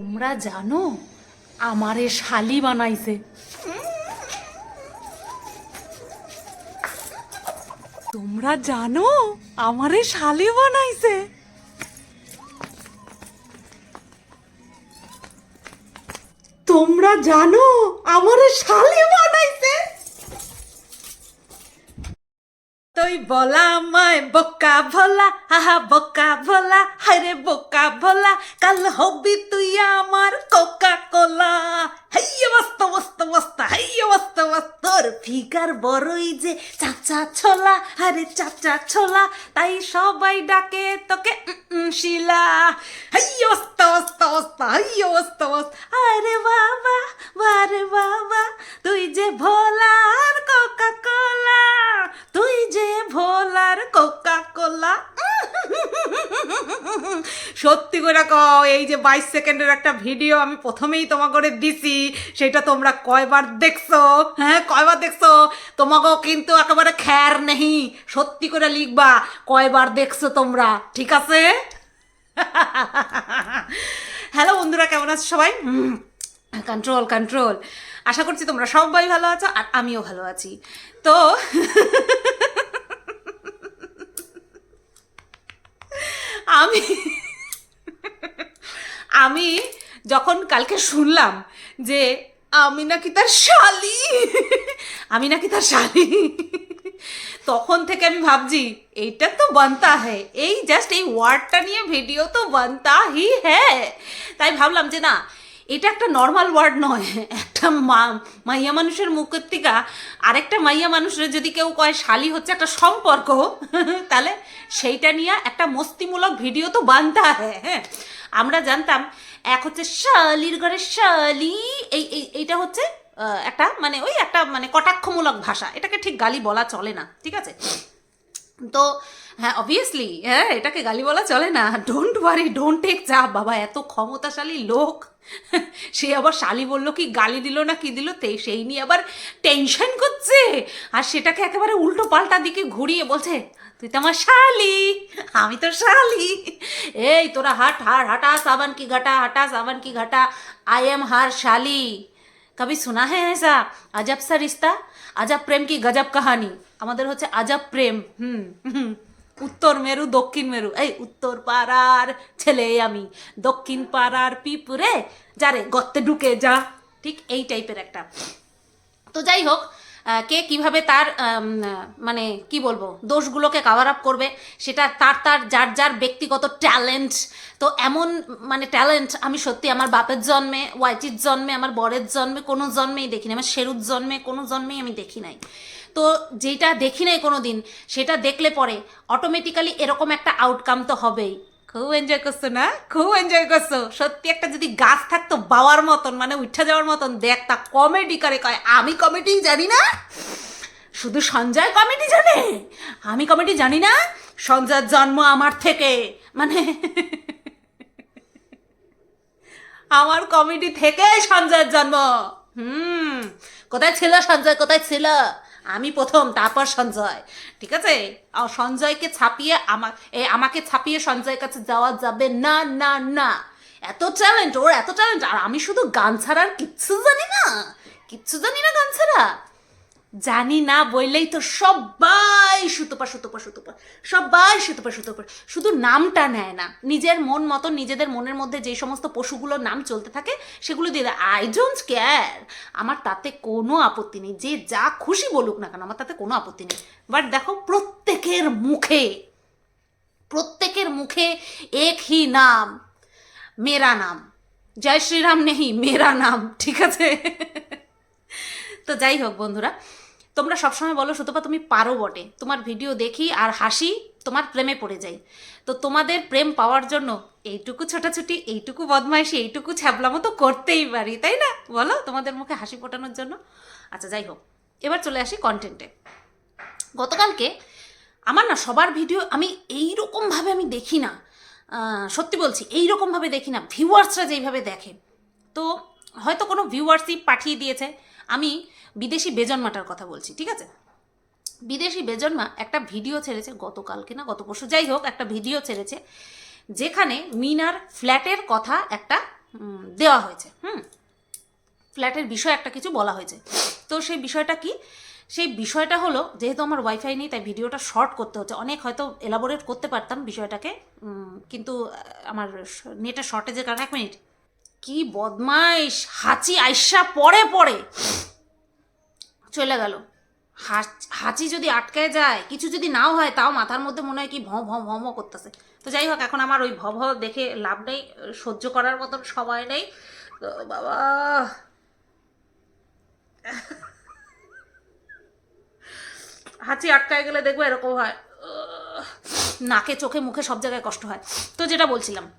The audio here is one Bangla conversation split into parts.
তোমরা জানো, আমারে শালি বানাইছে। তোমরা জানো, আমারে শালি বানাইছে। তোমরা জানো, আমারে শালি বানাইছে। তুই বলা আমায় বোকা ভোলা, হাহা বোকা ভোলা হায়রে বোকা ভোলা, কাল হবি তুই আমার কোকা কোলা হাইয়া মস্ত মস্ত মস্ত হাইয়া মস্ত মস্ত তোর ফিগার বড়ই যে চাচা ছোলা আরে চাচা ছোলা তাই সবাই ডাকে তোকে শিলা হাইয়া মস্ত মস্ত মস্ত হাইয়া মস্ত আরে বাবা বারে বাবা তুই যে ভোলার কোকা কোলা তুই যে ভোলার কোকা কোলা সত্যি করে কও এই যে বাইশ সেকেন্ডের একটা ভিডিও আমি প্রথমেই তোমাকে দিছি সেটা তোমরা কয়বার দেখছ? হ্যাঁ কয়বার দেখছ? তোমাকেও কিন্তু একেবারে খ্যার নেই। সত্যি করে লিখবা, কয়বার দেখছ তোমরা? ঠিক আছে? হ্যালো বন্ধুরা, কেমন আছো সবাই? কন্ট্রোল কন্ট্রোল আশা করছি তোমরা সবাই ভালো আছো আর আমিও ভালো আছি। তো আমি আমি যখন কালকে শুনলাম যে আমি নাকি তার শালি, আমি নাকি তার শালি, তখন থেকে আমি ভাবছি, এইটা তো বানতা হ্যাঁ এই জাস্ট এই ওয়ার্ডটা নিয়ে ভিডিও তো বানতা হি হ্যাঁ তাই ভাবলাম যে না, এটা একটা নর্মাল ওয়ার্ড নয়, একটা মা, মাইয়া মানুষের মুখের আরেকটা মাইয়া মানুষের যদি কেউ কয় শালি হচ্ছে একটা সম্পর্ক, তাহলে সেইটা নিয়ে একটা মস্তিমূলক ভিডিও তো বানতে হ্যাঁ আমরা জানতাম এক হচ্ছে শালির ঘরে শালি, এই, এই- এইটা হচ্ছে একটা মানে ওই একটা মানে কটাক্ষমূলক ভাষা। এটাকে ঠিক গালি বলা চলে না, ঠিক আছে? তো হ্যাঁ অবভিয়াসলি হ্যাঁ এটাকে গালি বলা চলে না। ডোন্ট ওয়ারি ডোন্ট টেক যা বাবা, এত ক্ষমতাশালী লোক। সে আবার শালি বলল কি, গালি দিল না, কি দিল, তে, সেই নিয়ে আবার টেনশন করছে। আর সেটাকে একেবারে উল্টো পাল্টা দিকে ঘুরিয়ে বলছে তুই তো আমার শালি আমি তো শালি এই তোরা হাট হাট হাটা সাবান কি ঘাটা হাটা সাবান কি ঘাটা आई एम हार शाली কবি শোনা হ্যাঁ ऐसा अजब सा रिश्ता अजब प्रेम की गजब कहानी আমাদের হচ্ছে আজব প্রেম হুম হুম। উত্তর মেরু দক্ষিণ মেরু এই উত্তর পাড়ার ছেলে আমি দক্ষিণ পাড়ার পিপুরে যারে গর্তে ঢুকে যা ঠিক এই টাইপের একটা তো যাই হোক আহ, কে কীভাবে তার মানে কি বলব, দোষগুলোকে কাভার আপ করবে, সেটা তার তার, যার যার ব্যক্তিগত ট্যালেন্ট তো এমন মানে ট্যালেন্ট আমি সত্যি আমার বাপের জন্মে, ওয়াইটির জন্মে, আমার বরের জন্মে, কোনো জন্মেই দেখিনি। আমার শেরুর জন্মে, কোনো জন্মেই আমি দেখি নাই। তো যেটা দেখি নাই কোনো দিন সেটা দেখলে পরে অটোমেটিক্যালি এরকম একটা আউটকাম তো হবেই। খুব এনজয় করছ না? খুব এনজয় করছ? সত্যি একটা যদি গাছ থাকতো বাওয়ার মতন মানে উঠা যাওয়ার মতন, দেখ তা কমেডি করে কয়? আমি কমেডি জানি না। শুধু সঞ্জয় কমেডি জানে? আমি কমেডি জানি না? সঞ্জয়ের জন্ম আমার থেকে। মানে আমার কমেডি থেকে সঞ্জয়ের জন্ম। হুম। কোথায় ছিল সঞ্জয়? কোথায় ছিল? আমি প্রথম, তারপর সঞ্জয়। ঠিক আছে? সঞ্জয়কে ছাপিয়ে আমার এ, আমাকে ছাপিয়ে সঞ্জয়ের কাছে যাওয়া যাবে না না না। এত ট্যালেন্ট ওর এত ট্যালেন্ট আর আমি শুধু গান ছাড়া আর কিচ্ছু জানি না। কিচ্ছু জানি না গান ছাড়া। জানি না, বললেই তো সবাই সুতোপা সুতোপা সুতোপা, সবাই সুতোপা সুতোপা। শুধু নামটা নেয় না, নিজের মন মতো নিজেদের মনের মধ্যে যে সমস্ত পশুগুলোর নাম চলতে থাকে, সেগুলো দিয়ে দেয়। আই ডোন্ট কেয়ার আমার তাতে কোনো আপত্তি নেই, যে যা খুশি বলুক না কেন, আমার তাতে কোনো আপত্তি নেই। বাট দেখো, প্রত্যেকের মুখে প্রত্যেকের মুখে এক হি নাম, মেরা নাম। জয় শ্রীরাম নেহি, মেরা নাম, ঠিক আছে? তো যাই হোক বন্ধুরা, তোমরা সবসময় বলো সুতপা তুমি পারো বটে। তোমার ভিডিও দেখি আর হাসি তোমার প্রেমে পড়ে যাই তো তোমাদের প্রেম পাওয়ার জন্য এইটুকু ছোটাছুটি, এইটুকু বদমাইশি, এইটুকু ছ্যাবলামো তো করতেই পারি, তাই না? বলো তোমাদের মুখে হাসি ফোটানোর জন্য। আচ্ছা যাই হোক, এবার চলে আসি কন্টেন্টে গতকালকে আমার না সবার ভিডিও আমি এই রকমভাবে আমি দেখি না। সত্যি বলছি এই রকমভাবে দেখি না। ভিউয়ার্সরা যেইভাবে দেখে। তো হয়তো কোনো ভিউয়ার্সই পাঠিয়ে দিয়েছে আমি বিদেশি বেজন্মাটার কথা বলছি, ঠিক আছে? বিদেশি বেজন্মা একটা ভিডিও ছেড়েছে গতকালকে না, গত পরশু, যাই হোক, একটা ভিডিও ছেড়েছে যেখানে মিনার ফ্ল্যাটের কথা একটা দেওয়া হয়েছে, হুম? ফ্ল্যাটের বিষয় একটা কিছু বলা হয়েছে। তো সেই বিষয়টা কি? সেই বিষয়টা হলো, যেহেতু আমার ওয়াইফাই নেই, তাই ভিডিওটা শর্ট করতে হচ্ছে। অনেক হয়তো এলাবোরেট করতে পারতাম বিষয়টাকে কিন্তু আমার নেটের শর্টেজের কারণে এক মিনিট। কি বদমাইশ, হাঁচি আইসা পরে পরে চলে গেল। হাঁচ- যদি আটকায় যায়, কিছু যদি নাও হয়, তাও মাথার মধ্যে মনে হয় কি ভঁ ভঁ ভঁ করতেছে। তো যাই হোক, এখন আমার ওই ভ ভ দেখে লাভ নেই, সহ্য করার মতন সময় নেই। তো বাবা। হাঁচি আটকায় গেলে দেখব এরকম হয়। নাকে, চোখে, মুখে সব জায়গায় কষ্ট হয়। তো যেটা বলছিলাম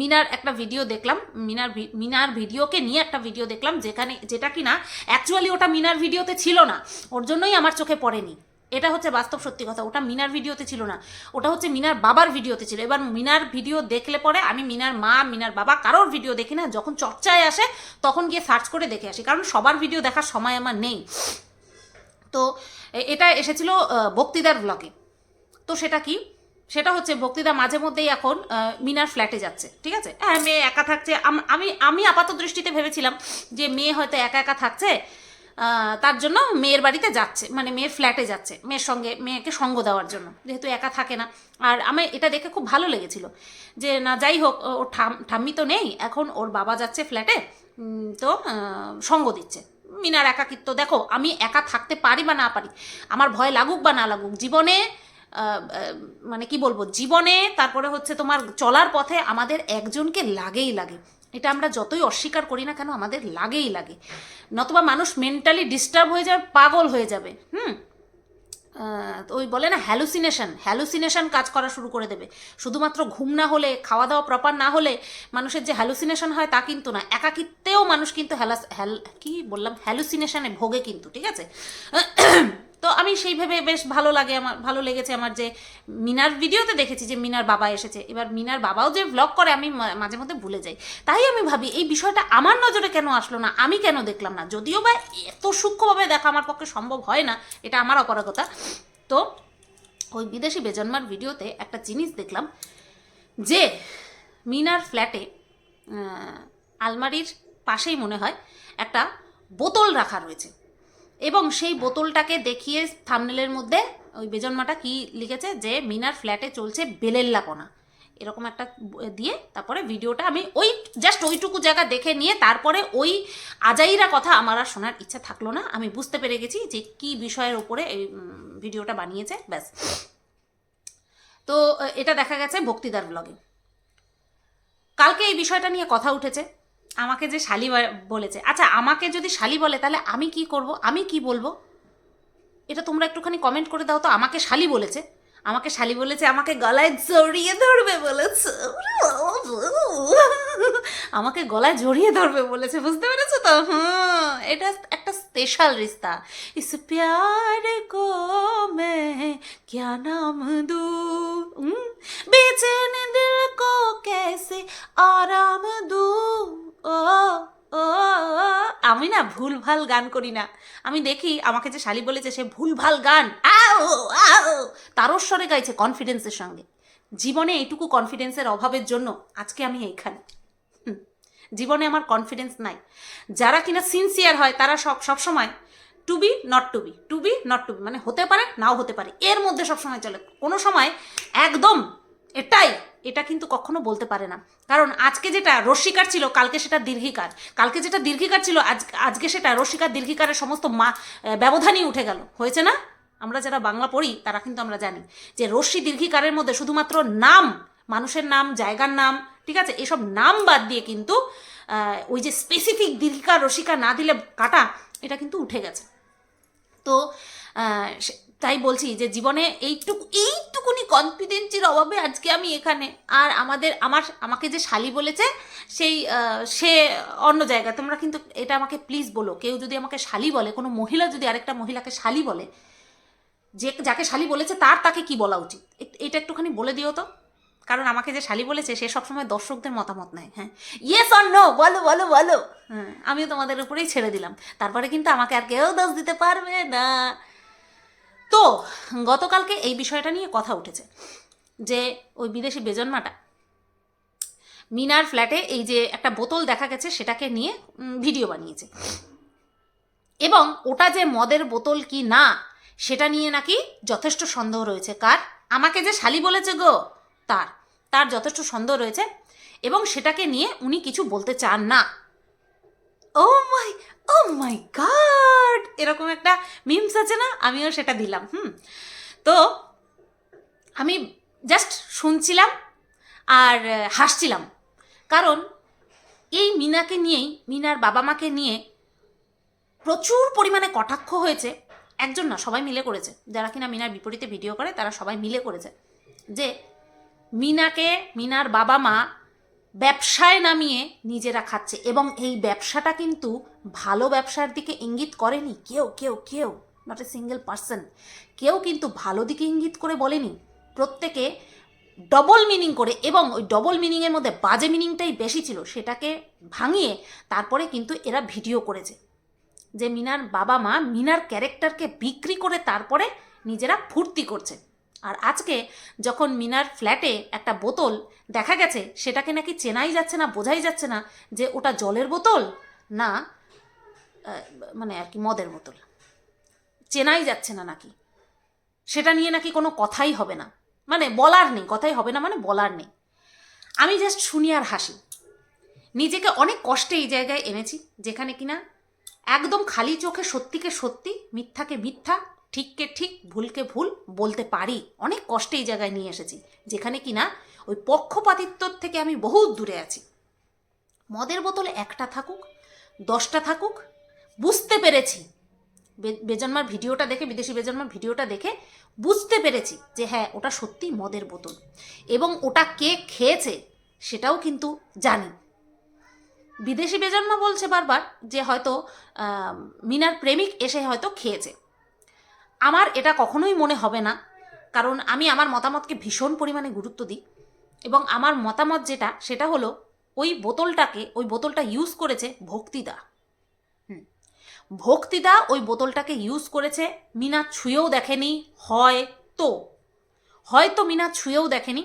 মিনার একটা ভিডিও দেখলাম। মিনার মিনার ভিডিওকে নিয়ে একটা ভিডিও দেখলাম যেখানে যেটা কি না অ্যাকচুয়ালি ওটা মিনার ভিডিওতে ছিল না। ওর জন্যই আমার চোখে পড়েনি। এটা হচ্ছে বাস্তব সত্যি কথা। ওটা মিনার ভিডিওতে ছিল না। ওটা হচ্ছে মিনার বাবার ভিডিওতে ছিল। এবার মিনার ভিডিও দেখলে পরে আমি মিনার মা মিনার বাবা কারোর ভিডিও দেখি না। যখন চর্চায় আসে তখন গিয়ে সার্চ করে দেখে আসি। কারণ সবার ভিডিও দেখার সময় আমার নেই। তো এটা এসেছিল আহ, বক্তিদার ব্লগে তো সেটা কি? সেটা হচ্ছে ভক্তিদা মাঝে মধ্যেই এখন মিনার ফ্ল্যাটে যাচ্ছে, ঠিক আছে? হ্যাঁ মেয়ে একা থাকছে। আমি আমি আপাত দৃষ্টিতে ভেবেছিলাম যে মেয়ে হয়তো একা একা থাকছে তার জন্য মেয়ের বাড়িতে যাচ্ছে মানে মেয়ের ফ্ল্যাটে যাচ্ছে, মেয়ের সঙ্গে, মেয়েকে সঙ্গ দেওয়ার জন্য, যেহেতু একা থাকে না। আর আমি এটা দেখে খুব ভালো লেগেছিল যে, না, যাই হোক ওর ঠাম, ঠাম্মি তো নেই, এখন ওর বাবা যাচ্ছে ফ্ল্যাটে তো সঙ্গ দিচ্ছে। মিনার একাকিত্ব, দেখো, আমি একা থাকতে পারি বা না পারি, আমার ভয় লাগুক বা না লাগুক, জীবনে মানে কি বলব, জীবনে তারপরে হচ্ছে তোমার চলার পথে আমাদের একজনকে লাগেই লাগে। এটা আমরা যতই অস্বীকার করি না কেন, আমাদের লাগেই লাগে। নতুবা মানুষ মেন্টালি ডিস্টার্ব হয়ে যাবে পাগল হয়ে যাবে, হুম? ওই বলে না হ্যালুসিনেশন হ্যালুসিনেশন কাজ করা শুরু করে দেবে। শুধুমাত্র ঘুম না হলে খাওয়া দাওয়া প্রপার না হলে মানুষের যে হ্যালুসিনেশন হয় তা কিন্তু না। একাকিত্বেও মানুষ কিন্তু হ্যালাস হ্যাল কি বললাম? হ্যালুসিনেশনে ভোগে কিন্তু, ঠিক আছে? তো আমি সেই ভেবে বেশ ভালো লাগে আমার, ভালো লেগেছে আমার যে মিনার ভিডিওতে দেখেছি যে মিনার বাবা এসেছে। এবার মিনার বাবাও যে ব্লগ করে আমি মাঝে মধ্যে ভুলে যাই। তাই আমি ভাবি, এই বিষয়টা আমার নজরে কেন আসলো না? আমি কেন দেখলাম না? যদিও বা এত সূক্ষ্মভাবে দেখা আমার পক্ষে সম্ভব হয় না, এটা আমার অপারগতা। তো ওই বিদেশি বেজন্মার ভিডিওতে একটা জিনিস দেখলাম যে মিনার ফ্ল্যাটে আলমারির পাশেই মনে হয় একটা বোতল রাখা রয়েছে। এবং সেই বোতলটাকে দেখিয়ে থামনেলের মধ্যে ওই বেজন্মাটা কি লিখেছে যে, মিনার ফ্ল্যাটে চলছে বেলেল্লাপনা। এরকম একটা দিয়ে তারপরে ভিডিওটা আমি ওই জাস্ট ওইটুকু জায়গা দেখে নিয়ে তারপরে ওই আজাইরা কথা আমার আর শোনার ইচ্ছা থাকল না। আমি বুঝতে পেরে গেছি যে কি বিষয়ের ওপরে এই ভিডিওটা বানিয়েছে, ব্যাস। তো এটা দেখা গেছে ভক্তিদার ব্লগে কালকে এই বিষয়টা নিয়ে কথা উঠেছে। আমাকে যে শালি বলেছে। আচ্ছা আমাকে যদি শালি বলে, তাহলে আমি কি করব? আমি কি বলব? এটা তোমরা একটুখানি কমেন্ট করে দাও তো, আমাকে শালি বলেছে। আমাকে শালি বলেছে, আমাকে গলায় জড়িয়ে ধরবে বলেছে। আমাকে গলায় জড়িয়ে ধরবে বলেছে, বুঝতে পেরেছ তো? হ্যাঁ এটা একটা স্পেশাল রিস্তা। ইস প্যার কো মে, ক্যা নাম দু? বেচেন দিল কো কেসে আরাম দু? ও ও, আমি না ভুল ভালো গান করি না। আমি দেখি আমাকে যে শালি বলেছে সে ভুল ভালো গান। আও আও, তারস্বরে গাইছে কনফিডেন্সের সঙ্গে। জীবনে এইটুকু কনফিডেন্সের অভাবের জন্য আজকে আমি এইখানে। জীবনে আমার কনফিডেন্স নাই। যারা কিনা সিনসিয়ার হয়, তারা সব সবসময় to be not to be to be not to be মানে হতে পারে, নাও হতে পারে। এর মধ্যে সবসময় চলে। কোনো সময় একদম এটাই এটা কিন্তু কখনো বলতে পারে না। কারণ আজকে যেটা রস্বীকার ছিল, কালকে সেটা দীর্ঘিকার। কালকে যেটা দীর্ঘিকার ছিল, আজ, আজকে সেটা রস্বীকার দীর্ঘিকারের সমস্ত মা ব্যবধানই উঠে গেল। হয়েছে না? আমরা যারা বাংলা পড়ি, তারা কিন্তু আমরা জানি যে রশ্মি দীর্ঘিকারের মধ্যে শুধুমাত্র নাম, মানুষের নাম, জায়গার নাম, ঠিক আছে? এসব নাম বাদ দিয়ে কিন্তু ওই যে স্পেসিফিক দীর্ঘিকার রসিকা না দিলে কাটা, এটা কিন্তু উঠে গেছে। তো তাই বলছি যে জীবনে এইটুকু, এইটুকুনি কনফিডেন্সের অভাবে আজকে আমি এখানে। আর আমাদের, আমার, আমাকে যে শালি বলেছে, সেই সে অন্য জায়গায়। তোমরা কিন্তু এটা আমাকে প্লিজ বলো। কেউ যদি আমাকে শালি বলে, কোনো মহিলা যদি আরেকটা মহিলাকে শালি বলে, যে, যাকে শালি বলেছে, তার তাকে কি বলা উচিত? এটা একটুখানি বলে দিও তো। কারণ আমাকে যে শালি বলেছে, সে সবসময় দর্শকদের মতামত নেয় হ্যাঁ। ইয়েস অর নো বলো বলো বলো। হ্যাঁ আমিও তোমাদের উপরেই ছেড়ে দিলাম। তারপরে কিন্তু আমাকে আর কেউ দোষ দিতে পারবে না। তো গতকালকে এই বিষয়টা নিয়ে কথা উঠেছে যে ওই বিদেশি বেজন্মাটা মিনার ফ্ল্যাটে এই যে একটা বোতল দেখা গেছে সেটাকে নিয়ে ভিডিও বানিয়েছে। এবং ওটা যে মদের বোতল কি না, সেটা নিয়ে নাকি যথেষ্ট সন্দেহ রয়েছে। কার? আমাকে যে শালি বলেছে গো, তার। তার যথেষ্ট সন্দেহ রয়েছে এবং সেটাকে নিয়ে উনি কিছু বলতে চান না। ও মাই ও মাই গড এরকম একটা মিমস আছে না? আমিও সেটা দিলাম, হুম। তো আমি জাস্ট শুনছিলাম আর হাসছিলাম। কারণ এই মিনাকে নিয়েই, মিনার বাবা মাকে নিয়ে প্রচুর পরিমাণে কটাক্ষ হয়েছে। একজন না, সবাই মিলে করেছে। যারা কিনা মিনার বিপরীতে ভিডিও করে, তারা সবাই মিলে করেছে। যে মিনাকে, মিনার বাবা মা ব্যবসায় নামিয়ে নিজেরা খাচ্ছে। এবং এই ব্যবসাটা কিন্তু ভালো ব্যবসার দিকে ইঙ্গিত করেনি। কেউ কেউ কেউ নট এ সিঙ্গেল পার্সন কেউ কিন্তু ভালো দিকে ইঙ্গিত করে বলেনি। প্রত্যেকে ডবল মিনিং করে এবং ওই ডবল মিনিংয়ের মধ্যে বাজে মিনিংটাই বেশি ছিল, সেটাকে ভাঙিয়ে তারপরে কিন্তু এরা ভিডিও করেছে। যে মিনার বাবা মা মিনার ক্যারেক্টারকে বিক্রি করে তারপরে নিজেরা ফুর্তি করছে। আর আজকে যখন মিনার ফ্ল্যাটে একটা বোতল দেখা গেছে, সেটাকে নাকি চেনাই যাচ্ছে না, বোঝাই যাচ্ছে না যে ওটা জলের বোতল না মানে আর কি মদের বোতল। চেনাই যাচ্ছে না নাকি? সেটা নিয়ে নাকি কোনো কথাই হবে না। মানে বলার নেই, কথাই হবে না মানে বলার নেই। আমি জাস্ট শুনি আর হাসি। নিজেকে অনেক কষ্টে এই জায়গায় এনেছি, যেখানে কিনা একদম খালি চোখে সত্যিকে সত্যি, মিথ্যাকে মিথ্যা ঠিককে ঠিক, ভুলকে ভুল বলতে পারি। অনেক কষ্টে এই জায়গায় নিয়ে এসেছি, যেখানে কি না ওই পক্ষপাতিত্বর থেকে আমি বহু দূরে আছি। মদের বোতলে একটা থাকুক, দশটা থাকুক, বুঝতে পেরেছি। বেজন্মার ভিডিওটা দেখে, বিদেশি বেজন্মার ভিডিওটা দেখে বুঝতে পেরেছি যে হ্যাঁ ওটা সত্যি মদের বোতল। এবং ওটা কে খেয়েছে সেটাও কিন্তু জানি। বিদেশি বেজন্মা বলছে বারবার যে হয়তো মিনার প্রেমিক এসে হয়তো খেয়েছে। আমার এটা কখনোই মনে হবে না, কারণ আমি আমার মতামতকে ভীষণ পরিমাণে গুরুত্ব দিই এবং আমার মতামত যেটা, সেটা হলো ওই বোতলটাকে, ওই বোতলটা ইউজ করেছে ভক্তিদা। ভক্তিদা ওই বোতলটাকে ইউজ করেছে মিনা ছুঁয়েও দেখেনি, হয়তো। হয়তো মিনা ছুঁয়েও দেখেনি।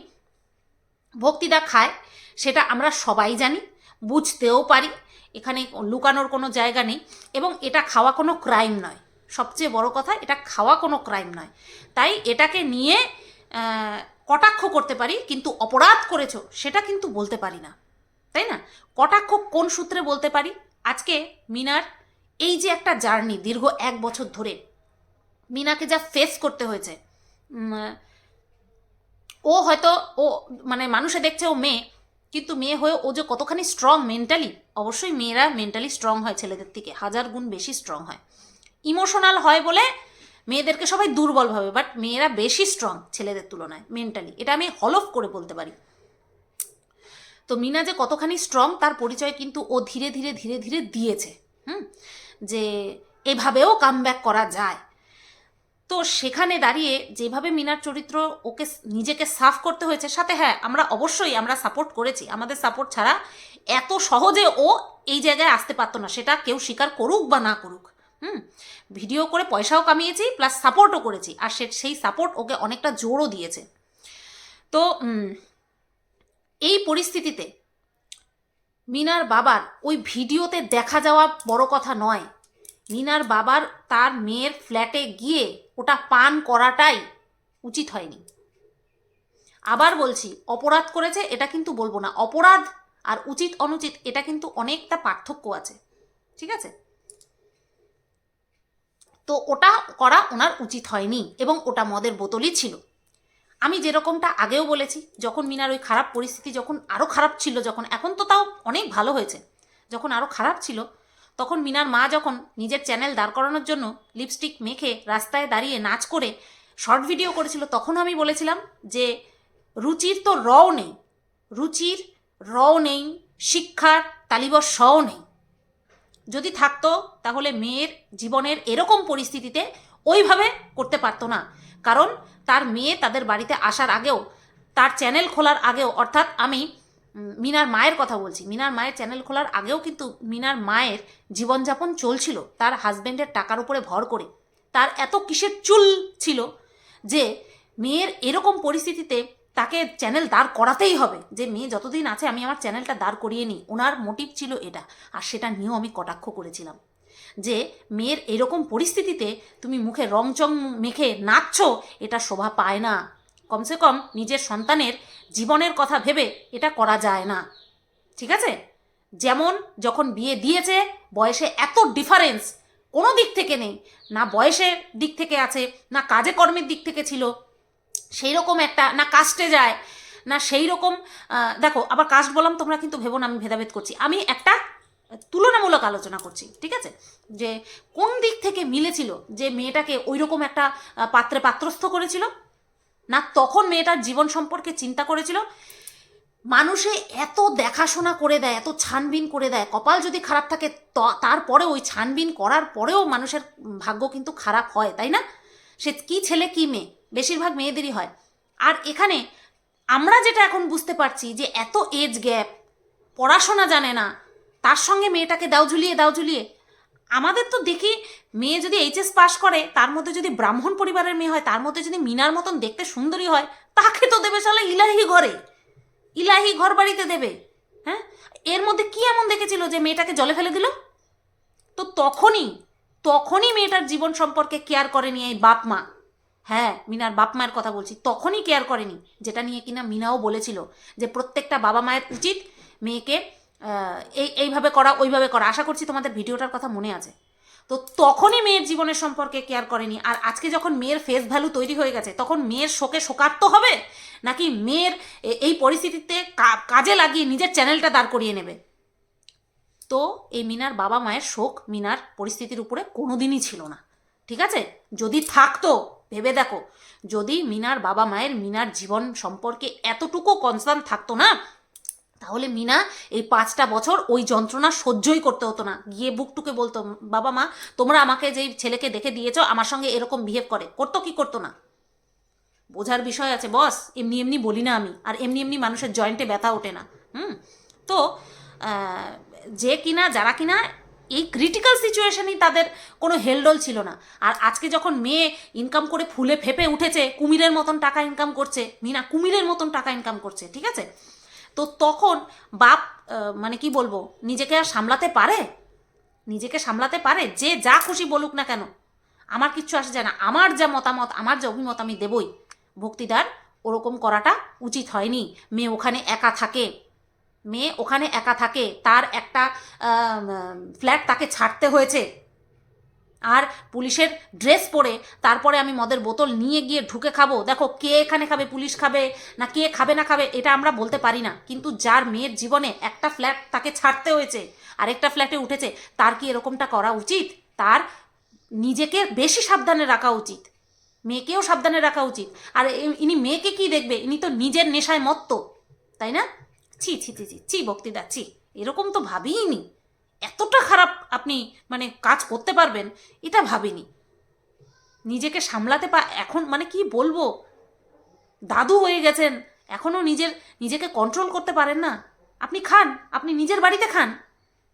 ভক্তিদা খায়, সেটা আমরা সবাই জানি, বুঝতেও পারি, এখানে লুকানোর কোনো জায়গা নেই এবং এটা খাওয়া কোনো ক্রাইম নয়। সবচেয়ে বড় কথা, এটা খাওয়া কোনো ক্রাইম নয়। তাই এটাকে নিয়ে কটাক্ষ করতে পারি, কিন্তু অপরাধ করেছ, সেটা কিন্তু বলতে পারি না। তাই না? কটাক্ষ কোন সূত্রে বলতে পারি? আজকে মিনার, এই যে একটা জার্নি দীর্ঘ এক বছর ধরে, মিনাকে যা ফেস করতে হয়েছে ও হয়তো, ও মানে মানুষে দেখছে ও মেয়ে, কিন্তু মেয়ে হয়ে ও যে কতখানি স্ট্রং মেন্টালি অবশ্যই মেয়েরা মেন্টালি স্ট্রং হয় ছেলেদের থেকে, হাজার গুণ বেশি স্ট্রং হয়। ইমোশনাল হয় বলে মেয়েদেরকে সবাই দুর্বল ভাবে বাট মেয়েরা বেশি স্ট্রং ছেলেদের তুলনায় মেন্টালি এটা আমি হলফ করে বলতে পারি। তো মিনা যে কতখানি স্ট্রং তার পরিচয় কিন্তু ও ধীরে ধীরে ধীরে ধীরে দিয়েছে, হুম? যে এভাবেও কাম করা যায়। তো সেখানে দাঁড়িয়ে যেভাবে মিনার চরিত্র ওকে নিজেকে সাফ করতে হয়েছে, সাথে হ্যাঁ আমরা অবশ্যই আমরা সাপোর্ট করেছি। আমাদের সাপোর্ট ছাড়া এত সহজে ও এই জায়গায় আসতে পারতো না, সেটা কেউ স্বীকার করুক বা না করুক। হুম, ভিডিও করে পয়সাও কামিয়েছি প্লাস সাপোর্টও করেছি। আর সে সেই সাপোর্ট ওকে অনেকটা জোরও দিয়েছে। তো এই পরিস্থিতিতে মিনার বাবার ওই ভিডিওতে দেখা যাওয়া বড় কথা নয়। মিনার বাবার তার মেয়ের ফ্ল্যাটে গিয়ে ওটা পান করাটাই উচিত হয়নি। আবার বলছি, অপরাধ করেছে এটা কিন্তু বলব না। অপরাধ আর উচিত অনুচিত এটা কিন্তু অনেকটা পার্থক্য আছে। ঠিক আছে? তো ওটা করা ওনার উচিত হয়নি এবং ওটা মদের বোতলই ছিল। আমি যেরকমটা আগেও বলেছি, যখন মিনার ওই খারাপ পরিস্থিতি যখন আরও খারাপ ছিল, যখন এখন তো তাও অনেক ভালো হয়েছে, যখন আরও খারাপ ছিল, তখন মিনার মা যখন নিজের চ্যানেল দাঁড় করানোর জন্য লিপস্টিক মেখে রাস্তায় দাঁড়িয়ে নাচ করে শর্ট ভিডিও করেছিল তখন আমি বলেছিলাম যে রুচির তো রও নেই, রুচির রও নেই, শিক্ষার তালিবর শও নেই। যদি থাকতো, তাহলে মেয়ের জীবনের এরকম পরিস্থিতিতে ওইভাবে করতে পারতো না। কারণ তার মেয়ে তাদের বাড়িতে আসার আগেও, তার চ্যানেল খোলার আগেও, অর্থাৎ আমি মিনার মায়ের কথা বলছি। মিনার মায়ের চ্যানেল খোলার আগেও কিন্তু মিনার মায়ের জীবনযাপন চলছিল। তার হাজব্যান্ডের টাকার উপরে ভর করে। তার এত কিসের চুল ছিল যে, মেয়ের এরকম পরিস্থিতিতে তাকে চ্যানেল দাঁড় করাতেই হবে। যে মেয়ে যতদিন আছে, আমি আমার চ্যানেলটা দাঁড় করিয়ে নিই। ওনার মোটিভ ছিল এটা, আর সেটা নিয়েও আমি কটাক্ষ করেছিলাম। যে মেয়ের এরকম পরিস্থিতিতে তুমি মুখে রংচং মেখে নাচছো, এটা শোভা পায় না। কমসে কম নিজের সন্তানের জীবনের কথা ভেবে এটা করা যায় না। ঠিক আছে? যেমন যখন বিয়ে দিয়েছে, বয়সে এত ডিফারেন্স কোনো দিক থেকে নেই। না বয়সের দিক থেকে আছে, না কাজে কর্মের দিক থেকে ছিল। সেই রকম একটা, না কাস্টে যায়, না সেই রকম দেখো, আবার কাস্ট বললাম, তোমরা কিন্তু ভেবো না, আমি ভেদাভেদ করছি। আমি একটা তুলনামূলক আলোচনা করছি, ঠিক আছে? যে কোন দিক থেকে মিলেছিল যে মেয়েটাকে ওই রকম একটা পাত্রে পাত্রস্থ করেছিল? না তখন মেয়েটার জীবন সম্পর্কে চিন্তা করেছিল? মানুষে এত দেখাশোনা করে দেয়, এত ছানবিন করে দেয়, কপাল যদি খারাপ থাকে তারপরে ওই ছানবিন করার পরেও মানুষের ভাগ্য কিন্তু খারাপ হয়, তাই না? সে কি ছেলে, কি মেয়ে? বেশিরভাগ মেয়েদেরই হয়। আর এখানে আমরা যেটা এখন বুঝতে পারছি যে এত এজ গ্যাপ পড়াশোনা জানে না, তার সঙ্গে মেয়েটাকে দাও ঝুলিয়ে দাও ঝুলিয়ে। আমাদের তো দেখি মেয়ে যদি এইচএস পাশ করে, তার মধ্যে যদি ব্রাহ্মণ পরিবারের মেয়ে হয়, তার মধ্যে যদি মিনার মতন দেখতে সুন্দরী হয়, তাকে তো দেবে শালা ইলাহি ঘরে। ইলাহি ঘর বাড়িতে দেবে। হ্যাঁ? এর মধ্যে কি এমন দেখেছিল যে মেয়েটাকে জলে ফেলে দিল? তো তখনই তখনই মেয়েটার জীবন সম্পর্কে কেয়ার করেনি এই বাপ মা। হ্যাঁ মিনার বাপ মায়ের কথা বলছি। তখনই কেয়ার করেনি, যেটা নিয়ে কিনা মিনাও বলেছিল যে প্রত্যেকটা বাবা মায়ের উচিত মেয়েকে এই, এইভাবে করা, ওইভাবে করা। আশা করছি তোমাদের ভিডিওটার কথা মনে আছে। তো তখনই মেয়ের জীবনের সম্পর্কে কেয়ার করেনি। আর আজকে যখন মেয়ের ফেস ভ্যালু তৈরি হয়ে গেছে, তখন মেয়ের শোকে শোকার্ত হবে? নাকি মেয়ের এই পরিস্থিতিতে কাজে লাগিয়ে নিজের চ্যানেলটা দাঁড় করিয়ে নেবে? তো এই মিনার বাবা মায়ের শোক মিনার পরিস্থিতির উপরে কোনোদিনই ছিল না। ঠিক আছে? যদি থাকতো ভেবে দেখো, যদি মিনার বাবা মায়ের মিনার জীবন সম্পর্কে এতটুকু কনসার্ন থাকতো না, তাহলে মিনা এই পাঁচটা বছর ওই যন্ত্রণা সহ্যই করতে হতো না। গিয়ে বুকটুকে বলতো, বাবা মা, তোমরা আমাকে যেই ছেলেকে দেখে দিয়েছ, আমার সঙ্গে এরকম বিহেভ করে, করতো কি করতো না? বোঝার বিষয় আছে, বস, এমনি এমনি বলি না আমি, আর এমনি এমনি মানুষের জয়েন্টে ব্যথা ওঠে না। হুম? তো যে কিনা, যারা কিনা এই ক্রিটিক্যাল সিচুয়েশনই তাদের কোনো হেলডোল ছিল না। আর আজকে যখন মেয়ে ইনকাম করে ফুলে ফেপে উঠেছে, কুমিরের মতন টাকা ইনকাম করছে, মিনা কুমিরের মতন টাকা ইনকাম করছে, ঠিক আছে? তো তখন বাপ মানে কি বলব, নিজেকে আর সামলাতে পারে? নিজেকে সামলাতে পারে, যে যা খুশি বলুক না কেন। আমার কিচ্ছু আসে যায় না। আমার যা মতামত, আমার যা অভিমত আমি দেবই। ভক্তিদার, ওরকম করাটা উচিত হয়নি। মেয়ে ওখানে একা থাকে। মেয়ে ওখানে একা থাকে, তার একটা ফ্ল্যাট তাকে ছাড়তে হয়েছে। আর পুলিশের ড্রেস পরে তারপরে আমি মদের বোতল নিয়ে গিয়ে ঢুকে খাব। দেখো, কে এখানে খাবে, পুলিশ খাবে, না কে খাবে, না খাবে, এটা আমরা বলতে পারি না। কিন্তু যার মেয়ের জীবনে একটা ফ্ল্যাট তাকে ছাড়তে হয়েছে, আরেকটা ফ্ল্যাটে উঠেছে, তার কি এরকমটা করা উচিত? তার নিজেকে বেশি সাবধানে রাখা উচিত। মেয়েকেও সাবধানে রাখা উচিত। আর ইনি মেয়েকে কি দেখবে? ইনি তো নিজের নেশায় মত্ত, তাই না? ছি ছি ছি ছি ছি বক্তৃতা ছি এরকম তো ভাবিনি এতটা খারাপ আপনি মানে কাজ করতে পারবেন, এটা ভাবিনি। নিজেকে সামলাতে পা, এখন মানে কি বলব? দাদু হয়ে গেছেন এখনও নিজের, নিজেকে কন্ট্রোল করতে পারেন না। আপনি খান, আপনি নিজের বাড়িতে খান।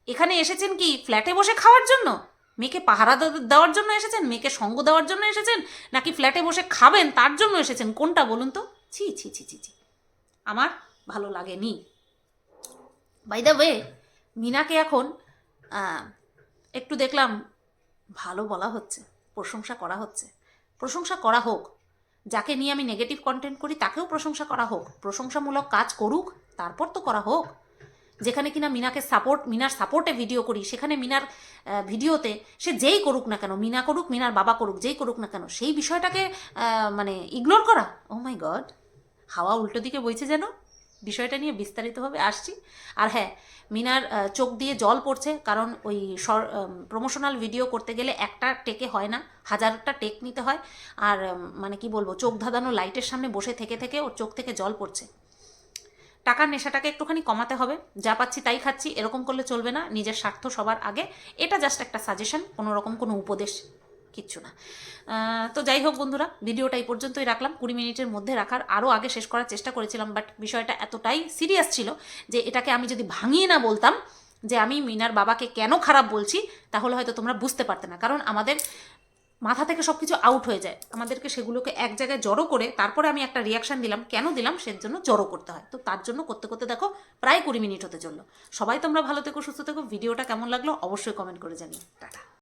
এখানে এসেছেন কি ফ্ল্যাটে বসে খাওয়ার জন্য? মেয়েকে পাহারা দেওয়ার জন্য এসেছেন? মেয়েকে সঙ্গ দেওয়ার জন্য এসেছেন? নাকি ফ্ল্যাটে বসে খাবেন তার জন্য এসেছেন? কোনটা বলুন তো? ছি ছি ছি ছি ছি। আমার ভালো লাগেনি। বাই দ্য ওয়ে মিনাকে এখন একটু দেখলাম ভালো বলা হচ্ছে, প্রশংসা করা হচ্ছে। প্রশংসা করা হোক, যাকে নিয়ে আমি নেগেটিভ কন্টেন্ট করি, তাকেও প্রশংসা করা হোক। প্রশংসামূলক কাজ করুক, তারপর তো করা হোক। যেখানে কিনা মিনাকে সাপোর্ট মিনার সাপোর্টে ভিডিও করি, সেখানে মিনার ভিডিওতে সে যেই করুক না কেন, মিনা করুক, মিনার বাবা করুক, যেই করুক না কেন, সেই বিষয়টাকে মানে ইগনোর করা। ও মাই গড হাওয়া উল্টো দিকে বইছে যেন। বিষয়টা নিয়ে বিস্তারিতভাবে আসছি। আর হ্যাঁ মিনার চোখ দিয়ে জল পড়ছে, কারণ ওই প্রমোশনাল ভিডিও করতে গেলে একটা টেকে হয় না, হাজারটা টেক নিতে হয়। আর মানে কি বলব, চোখ ধাঁধানো লাইটের সামনে বসে থেকে থেকে ওর চোখ থেকে জল পড়ছে। টাকার নেশাটাকে একটুখানি কমাতে হবে, যা পাচ্ছি তাই খাচ্ছি, এরকম করলে চলবে না, নিজের স্বার্থ সবার আগে। এটা জাস্ট একটা সাজেশন কোনোরকম কোনো উপদেশ। কিচ্ছু না। তো যাই হোক বন্ধুরা ভিডিওটা এই পর্যন্তই রাখলাম। কুড়ি মিনিটের মধ্যে রাখার আরও আগে শেষ করার চেষ্টা করেছিলাম বাট বিষয়টা এতটাই সিরিয়াস ছিল যে এটাকে আমি যদি ভাঙিয়ে না বলতাম যে আমি মিনার বাবাকে কেন খারাপ বলছি, তাহলে হয়তো তোমরা বুঝতে পারতে না। কারণ আমাদের মাথা থেকে সব কিছু আউট হয়ে যায়। আমাদেরকে সেগুলোকে এক জায়গায় জড়ো করে তারপরে আমি একটা রিয়াকশন দিলাম, কেন দিলাম সের জন্য জড়ো করতে হয়। তো তার জন্য করতে করতে দেখো, প্রায় কুড়ি মিনিট হতে চলল। সবাই তোমরা ভালো থেকো, সুস্থ থেকো। ভিডিওটা কেমন লাগল অবশ্যই কমেন্ট করে জানিও। টাটা।